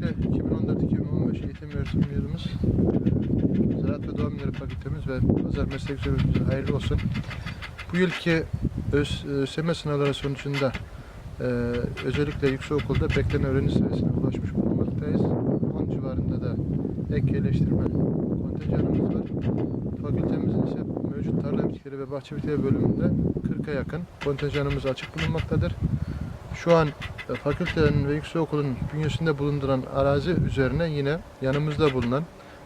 Öncelikle 2014-2015 eğitim öğretim yılımız e, Ziraat ve Doğa Bilimleri Fakültemiz ve Pazar Meslek Üniversitemiz hayırlı olsun. Bu yılki ÖS, ÖSYM sınavları sonucunda e, özellikle yüksekokulda beklenen öğrenci sayısına ulaşmış bulunmaktayız. 10 civarında da ek yerleştirme kontenjanımız var. Fakültemizin ise mevcut tarla bitkileri ve bahçe bitkileri bölümünde 40'a yakın kontenjanımız açık bulunmaktadır. Şu an e, fakültenin ve yüksekokulun bünyesinde bulunduran arazi üzerine yine yanımızda bulunan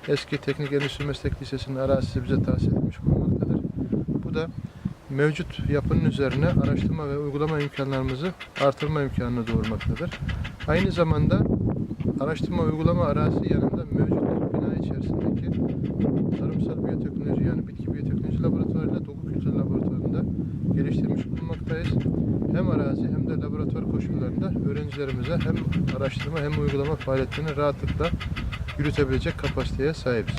eski Teknik Endüstri Meslek Lisesi'nin arazisi bize tahsis edilmiş bulunmaktadır. Bu da mevcut yapının üzerine araştırma ve uygulama imkanlarımızı artırma imkanını doğurmaktadır. Aynı zamanda araştırma uygulama arazi yanında mevcut bina içerisindeki tarımsal biyoteknoloji yani bitki biyoteknoloji laboratuvarıyla doku kültürü laboratuvarında geliştirmiş bulunmaktayız. Hem arazi hem de laboratuvar koşullarında öğrencilerimize hem araştırma hem uygulama faaliyetlerini rahatlıkla yürütebilecek kapasiteye sahibiz.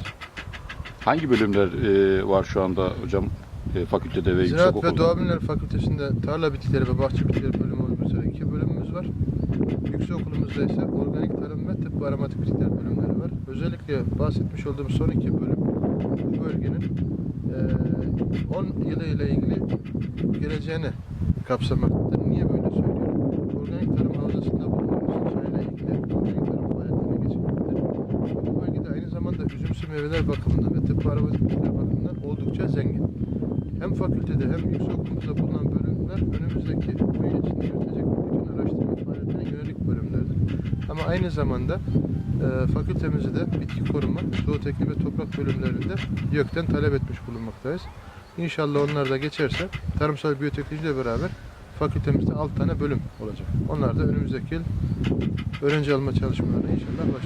Hangi bölümler e, var şu anda hocam e, fakültede ve Ziraat ve? Doğa Bilimleri Fakültesi'nde tarla bitkileri ve bahçe bitkileri bölümü olmak üzere iki bölümümüz var. Yüksekokulumuzda ise organik tarım ve tıp ve aromatik bitkiler bölümleri var. Özellikle bahsetmiş olduğum son iki bölüm bu bölgenin eee 10 yılı ile ilgili geleceğini kapsamaktadır. Niye böyle söylüyorum? Organik tarım havzasında bulunuyoruz. Çayla ilgili organik tarım faaliyetlerine geçmektedir. Bu bölgede aynı zamanda üzümsü meyveler bakımından ve tıp ve aromatik bitkiler bakımından oldukça zengin. Hem fakültede hem yüksekokulumuzda bulunan bölümler önümüzdeki yıl içinde yürütecek bütün araştırma faaliyetlerine yönelik bölümlerdir. Ama aynı zamanda e, fakültemizde de bitki koruma, zooteknik ve toprak bölümlerinde YÖK'ten talep etmiş bulunmaktayız. İnşallah onlar da geçerse tarımsal biyoteknoloji ile beraber fakültemizde 6 tane bölüm olacak. Onlar da önümüzdeki yıl öğrenci alma çalışmalarına inşallah başlayacak.